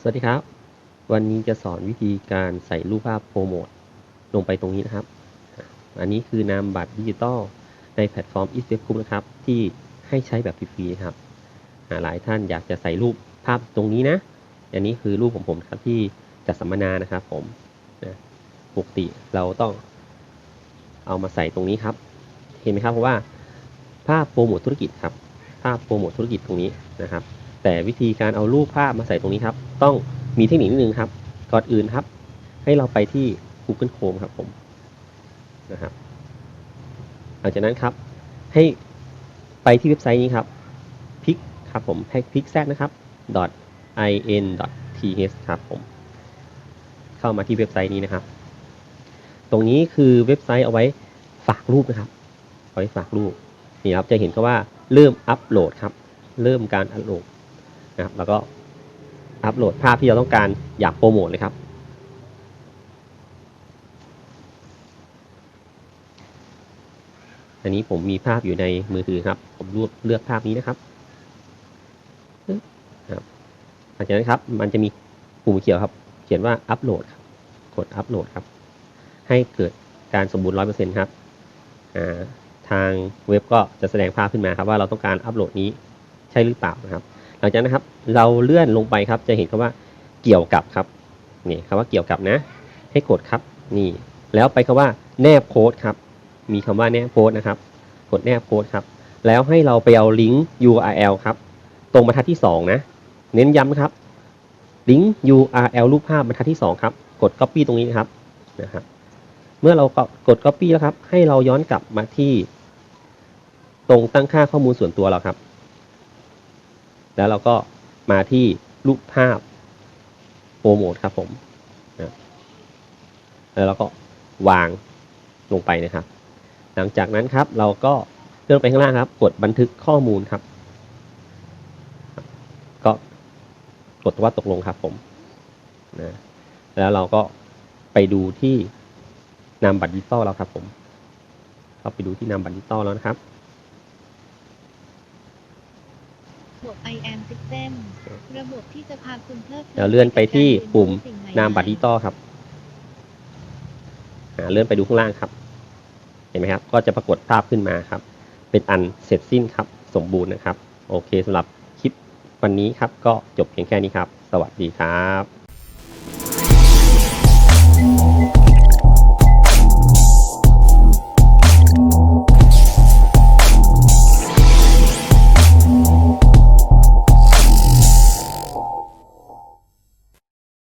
สวัสดีครับ วันนี้จะสอนวิธีการใส่รูปภาพโปรโมทลงไปตรงนี้นะครับ อันนี้คือนามบัตรดิจิตอลในแพลตฟอร์ม e s t a p นะครับ ที่ให้ใช้แบบฟรีๆครับ หลายท่านอยากจะใส่รูปภาพตรงนี้นะ อันนี้คือรูปของผมครับที่จัดสัมมนานะครับผมนะปกติเราต้องเอามาใส่ตรงนี้ครับ เห็นไหมครับเพราะว่าภาพโปรโมทธุรกิจครับ ภาพโปรโมทธุรกิจตรงนี้นะครับ แต่วิธีการเอารูปภาพมาใส่ตรงนี้ครับ ต้องมีเทคนิคนิดนึงครับ ก่อนอื่นครับ ให้เราไปที่ Google Chrome ครับผมนะครับหลังจากนั้นครับ ให้ไปที่เว็บไซต์นี้ครับพิกครับผมให้พิกแซนะครับ in th ครับผม เข้ามาที่เว็บไซต์นี้นะครับ ตรงนี้คือเว็บไซต์เอาไว้ฝากรูปนะครับ เอาไว้ฝากรูปนี่ครับจะเห็นก็ว่าเริ่มอัปโหลดครับ เริ่มการอัปโหลด นะครับ แล้วก็อัปโหลดภาพที่เราต้องการอยากโปรโมทเลยครับ อันนี้ผมมีภาพอยู่ในมือถือครับ ผมเลือกเลือกภาพนี้นะครับครับหลังจากนั้นครับ มันจะมีปุ่มเขียวครับ เขียนว่าอัปโหลดครับ กดอัปโหลดครับ ให้เกิดการสมบูรณ์ร้อยเปอร์เซ็นต์ครับทางเว็บก็จะแสดงภาพขึ้นมาครับว่าเราต้องการอัปโหลดนี้ใช่หรือเปล่านะครับ หลังจากนั้นครับ เราเลื่อนลงไปครับจะเห็นคำว่าเกี่ยวกับครับนี่คำว่าเกี่ยวกับนะ ให้กดครับนี่แล้วไปคำว่าแนบโค้ดครับมีคำว่าแนบโค้ดนะครับ กดแนบโค้ดครับแล้วให้เราไปเอาลิงก์ URL ครับ ตรงบรรทัดที่ 2 นะ เน้นย้ำครับ ลิงก์ URL รูปภาพบรรทัดที่ 2 ครับ กด Copy ตรงนี้ครับนะครับ เมื่อเรากด Copy แล้วครับ ให้เราย้อนกลับมาที่ ตรงตั้งค่าข้อมูลส่วนตัวเราครับ แล้วเราก็มาที่รูปภาพโปรโมทครับผมนะแล้วเราก็วางลงไปนะครับ หลังจากนั้นครับเราก็เลื่อนไปข้างล่างครับ กดบันทึกข้อมูลครับ ก็กดว่าตกลงครับผมนะแล้วเราก็ไปดูที่นามบัตรดิจิตอลแล้วครับผมเข้าไปดูที่นามบัตรดิจิตอลแล้วนะครับ ระบบ I am System ระบบที่จะพาคุณเพลิดเพลิเดี๋ยวเลื่อนไปที่ปุ่มนามบัตรดิจิตอลครับอ่าเลื่อนไปดูข้างล่างครับ เห็นไหมครับ ก็จะปรากฏภาพขึ้นมาครับ เป็นอันเสร็จสิ้นครับ สมบูรณ์นะครับ โอเคสำหรับคลิปวันนี้ครับ ก็จบเพียงแค่นี้ครับ สวัสดีครับ